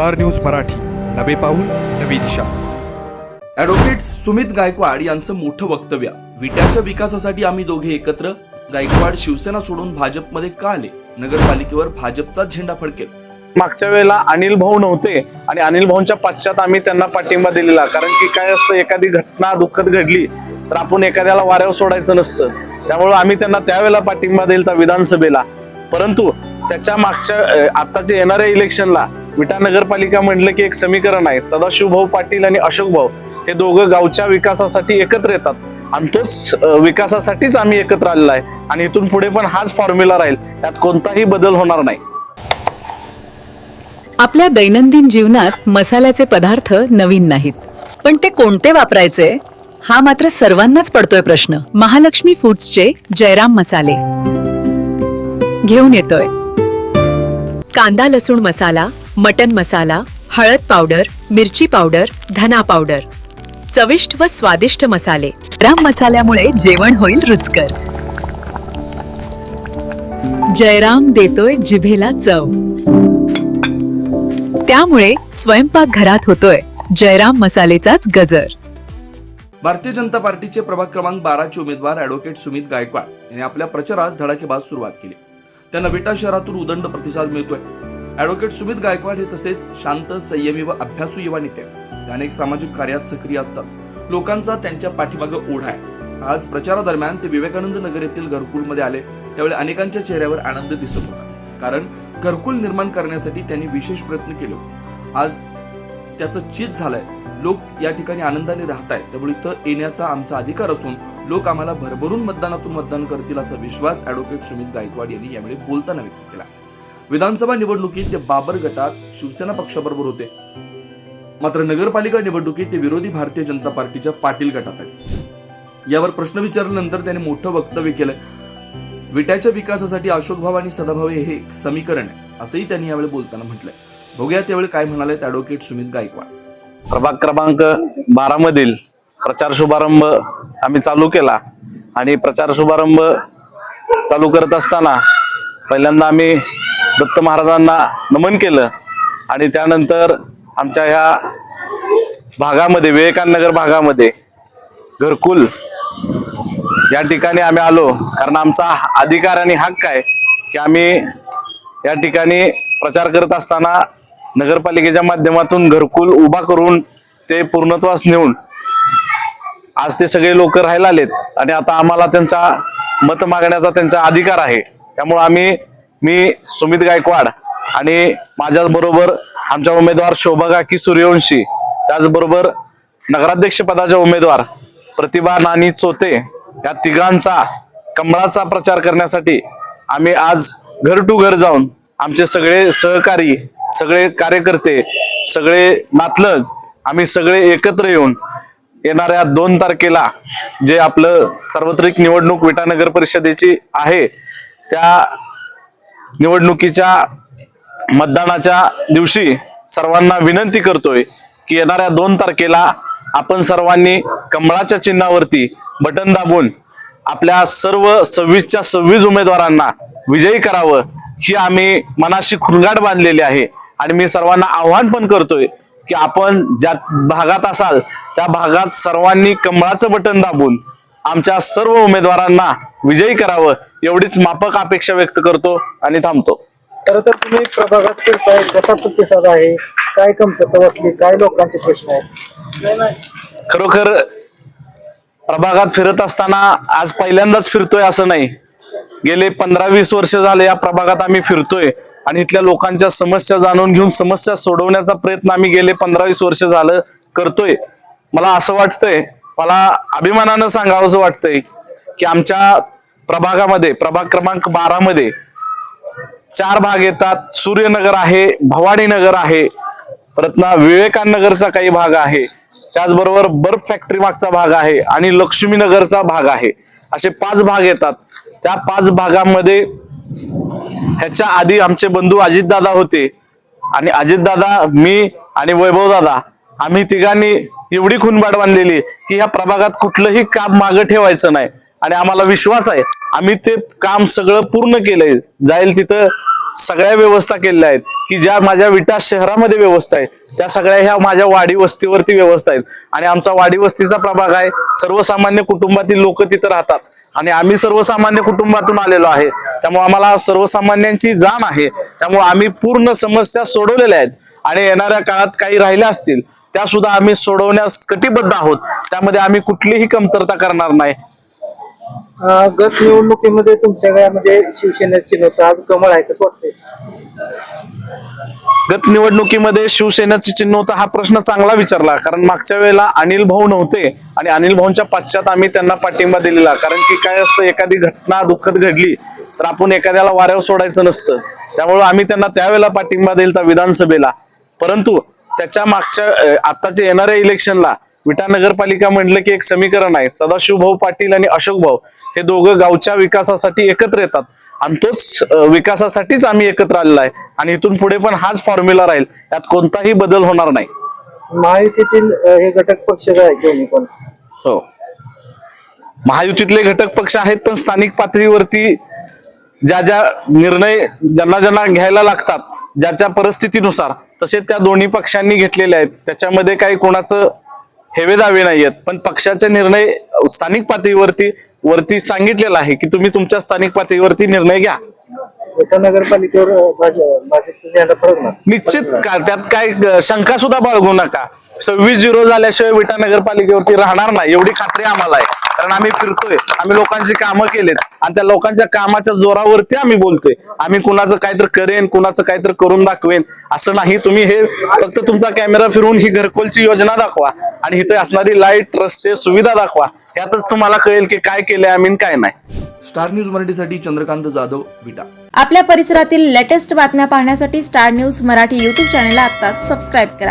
Star news Marathi. नवे पाऊल नवी दिशा. ॲडव्होकेट सुमित गायकवाड यांचं मोठं वक्तव्य. विट्याच्या विकासासाठी आम्ही दोघे एकत्र. गायकवाड शिवसेना सोडून भाजपमध्ये का आले? नगरपालिकेवर भाजपचा झेंडा फडकेल. मागच्या वेळेला अनिल भाऊ नव्हते आणि अनिल भाऊंच्या पश्चात आम्ही त्यांना पाठिंबा दिलेला. कारण की काय असतं एखादी घटना दुःखद घडली तर आपण एखाद्याला वाऱ्यावर सोडायचं नसतं. त्यामुळे आम्ही त्यांना त्यावेळेला पाठिंबा दिला विधानसभेला. परंतु त्याच्या मागच्या आताच्या येणाऱ्या इलेक्शनला विटा नगरपालिका म्हटलं की एक समीकरण आहे. सदाशिव भाऊ पाटील आणि अशोक भाऊ हे दोघं गावच्या विकासासाठी एकत्र येतात. आणि तोच विकासासाठीच आम्ही एकत्र आलेला आहे. आणि इथून पुढे पण हाच फॉर्म्युला राहील. त्यात कोणताही बदल होणार नाही. आपल्या दैनंदिन जीवनात मसाल्याचे पदार्थ नवीन नाहीत. पण ते कोणते वापरायचे? हा मात्र सर्वांनाच पडतोय प्रश्न. महालक्ष्मी फूड्सचे जयराम मसाले. घेऊन येतोय. कांदा लसूण मसाला मटन मसाला हळद पावडर मिरची पावडर धना पावडर. चविष्ट व स्वादिष्ट मसाले. राम मसाल्यामुळे जेवण होईल रुचकर. जयराम देतोय जिभेला चव. त्यामुळे स्वयंपाक घरात होतोय जयराम मसालेचाच गजर. भारतीय जनता पार्टीचे प्रभाग क्रमांक बाराचे उमेदवार ॲडव्होकेट सुमित गायकवाड यांनी आपल्या प्रचारास धडाकेबाज सुरुवात केली. त्यांना विटा शहरातून उदंड प्रतिसाद मिळतोय. ॲडव्होकेट सुमित गायकवाड हे तसेच शांत संयमी व अभ्यासू युवा नेते. ते अनेक सामाजिक कार्यात सक्रिय असतात. लोकांचा त्यांच्या पाठीमागे ओढा आहे. आज प्रचारादरम्यान ते विवेकानंद नगर येथील घरकुलमध्ये आले. त्यावेळी अनेकांच्या चेहऱ्यावर आनंद दिसत होता. कारण घरकुल निर्माण करण्यासाठी त्यांनी विशेष प्रयत्न केले आज त्याचं चीज झालंय. लोक या ठिकाणी आनंदाने राहत आहेत त्यामुळे इथं येण्याचा आमचा अधिकार असून लोक आम्हाला भरभरून मतदानातून मतदान करतील असा विश्वास ॲडव्होकेट सुमित गायकवाड यांनी यावेळी बोलताना व्यक्त केला. विधानसभा निवडणुकीत ते बाबर गटात शिवसेना पक्षाबरोबर होते. मात्र नगरपालिका निवडणुकीत ते विरोधी भारतीय जनता पार्टीच्या पाटील गटात आहेत. यावर प्रश्न विचारल्यानंतर त्यांनी मोठं वक्तव्य केलं. विट्याच्या विकासासाठी अशोक भाव आणि सदाभावे हे एक समीकरण आहे असंही त्यांनी यावेळी बोलताना म्हटलंय. बघूया त्यावेळी काय म्हणाले ऍडव्होकेट सुमित गायकवाड. प्रभाग क्रमांक बारा मधील प्रचार शुभारंभ आम्ही चालू केला आणि प्रचार शुभारंभ चालू करत असताना पहिल्यांदा आम्ही दत्त महाराजांना नमन केलं आणि त्यानंतर आमच्या ह्या भागामध्ये विवेकानगर भागामध्ये घरकुल या ठिकाणी आम्ही आलो. कारण आमचा अधिकार आणि हक्क आहे की आम्ही या ठिकाणी प्रचार करत असताना नगरपालिकेच्या माध्यमातून घरकुल उभा करून ते पूर्णत्वास नेऊन आज ते सगळे लोक राहायला आलेत आणि आता आम्हाला त्यांचा मत मागण्याचा त्यांचा अधिकार आहे. त्यामुळे आम्ही मी सुमित गायकवाड आणि माझ्याच बरोबर आमच्या उमेदवार शोभा काकी सूर्यवंशी त्याचबरोबर नगराध्यक्ष पदाच्या उमेदवार प्रतिभा नानी चोते या तिघांचा कमळाचा प्रचार करण्यासाठी आम्ही आज घर टू घर जाऊन आमचे सगळे सहकारी सगळे कार्यकर्ते सगळे नातलग आम्ही सगळे एकत्र येऊन येणाऱ्या दोन तारखेला जे आपलं सार्वत्रिक निवडणूक विटानगर परिषदेची आहे त्या निवडणुकीच्या मतदानाच्या दिवशी सर्वांना विनंती करतोय की येणाऱ्या दोन तारखेला आपण सर्वांनी कमळाच्या चिन्हावरती बटन दाबून आपल्या सर्व सव्वीसच्या सव्वीस उमेदवारांना विजयी करावं ही आम्ही मनाशी खुलगाट बांधलेली आहे. आणि मी सर्वांना आव्हान पण करतोय की आपण ज्या भागात असाल त्या भागात सर्वांनी कमळाचं बटन दाबून आमच्या सर्व उमेदवारांना विजयी करावं एवढीच मापक अपेक्षा व्यक्त करतो आणि थांबतो. खरं तर तुम्ही प्रभागात फिरताय कसा प्रतिसाद आहे? काय कमतरता वाटली? काय लोकांचे प्रश्न आहेत? खरोखर प्रभागात फिरत असताना आज पहिल्यांदाच फिरतोय असं नाही. गेले पंधरा वीस वर्ष झाले या प्रभागात आम्ही फिरतोय आणि इथल्या लोकांच्या समस्या जाणून घेऊन समस्या सोडवण्याचा प्रयत्न आम्ही गेले पंधरा वीस वर्ष झालं करतोय. मला असं वाटतंय मला अभिमानानं सांगावंसं वाटतंय की आमच्या प्रभागामध्ये प्रभाग क्रमांक बारा मध्ये चार भाग येतात. सूर्यनगर आहे भवानी नगर आहे परत ना नगरचा काही भाग आहे. त्याचबरोबर बर्फ फॅक्टरी मागचा भाग आहे आणि लक्ष्मीनगरचा भाग आहे. असे पाच भाग येतात. त्या पाच भागामध्ये ह्याच्या आधी आमचे बंधू अजितदादा होते. आणि अजितदादा मी आणि वैभवदादा आम्ही तिघांनी एवढी खुनबाड बांधलेली की ह्या प्रभागात कुठलंही काम मागं ठेवायचं नाही. आणि आम्हाला विश्वास आहे आम्ही ते काम सगळं पूर्ण केलंय. जाईल तिथं सगळ्या व्यवस्था केलेल्या आहेत की ज्या माझ्या विटा शहरामध्ये व्यवस्था आहे त्या सगळ्या ह्या माझ्या वाडी वस्तीवरती व्यवस्था आहेत. आणि आमचा वाडी वस्तीचा प्रभाग आहे सर्वसामान्य कुटुंबातील लोक तिथं राहतात. आणि आम्ही सर्वसामान्य कुटुंबातून आलेलो आहे. त्यामुळे आम्हाला सर्वसामान्यांची जाण आहे. त्यामुळे आम्ही पूर्ण समस्या सोडवलेल्या आहेत. आणि येणाऱ्या काळात काही राहिल्या असतील त्या सुद्धा आम्ही सोडवण्यास कटिबद्ध आहोत. त्यामध्ये आम्ही कुठलीही कमतरता करणार नाही. गत निवडणुकीमध्ये तुमच्या गावामध्ये शिवसेनेचं चिन्ह होतं आज कमळ आहे कसं वाटतंय? गत निवडणुकीमध्ये शिवसेनेचे चिन्ह होतं हा प्रश्न चांगला विचारला. कारण मागच्या वेळेला अनिल भाऊ नव्हते आणि अनिल भाऊंच्या पश्चात आम्ही त्यांना पाठिंबा दिलेला. कारण की काय असतं एखादी घटना दुःखद घडली तर आपण एखाद्याला वाऱ्यावर सोडायचं नसतं. त्यामुळे आम्ही त्यांना त्यावेळेला पाठिंबा दिला विधानसभेला. परंतु त्याच्या मागच्या आताच्या येणाऱ्या इलेक्शनला विटा नगरपालिका म्हटलं की एक समीकरण आहे. सदाशिव भाऊ पाटील आणि अशोक भाऊ हे दोघं गावच्या विकासासाठी एकत्र येतात. आणि तोच विकासासाठीच आम्ही एकत्र आलेला आहे. आणि इथून पुढे पण हाच फॉर्म्युला राहील. यात कोणताही बदल होणार नाही. महायुतीतील हे घटक पक्ष पण. हो. महायुतीतले घटक पक्ष आहेत पण स्थानिक पातळीवरती ज्या ज्या निर्णय ज्यांना ज्यांना घ्यायला लागतात ज्याच्या परिस्थितीनुसार तसे त्या दोन्ही पक्षांनी घेतलेले आहेत. त्याच्यामध्ये काही कोणाचं हेवेदावे नाही आहेत. पण पक्षाचे निर्णय स्थानिक पातळीवरती वरती सांगितलेला आहे की तुम्ही तुमच्या स्थानिक पातळीवरती निर्णय घ्या. नगरपालिकेवर निश्चित का? त्यात काय शंका सुद्धा बाळगू नका. सव्वीस झिरो झाल्याशिवाय विटा नगरपालिकेवरती राहणार नाही एवढी खात्री आम्हाला आहे. कारण आम्ही फिरतोय आम्ही लोकांची कामं केलेत. आणि त्या लोकांच्या कामाच्या जोरावरती आम्ही बोलतोय. आम्ही कुणाचं काहीतरी करेन कुणाचं काहीतरी करून दाखवेन असं नाही. तुम्ही हे फक्त तुमचा कॅमेरा फिरवून ही घरकुलची योजना दाखवा. आणि इथे असणारी लाइट रस्ते सुविधा दाखवा. यातच तुम्हाला कळेल की काय केलंय आम्ही काय नाही. स्टार न्यूज मराठीसाठी चंद्रकांत जाधव विटा. आपल्या परिसरातील लेटेस्ट बातम्या पाहण्यासाठी स्टार न्यूज मराठी यूट्यूब चॅनलला आत्ताच सबस्क्राईब करा.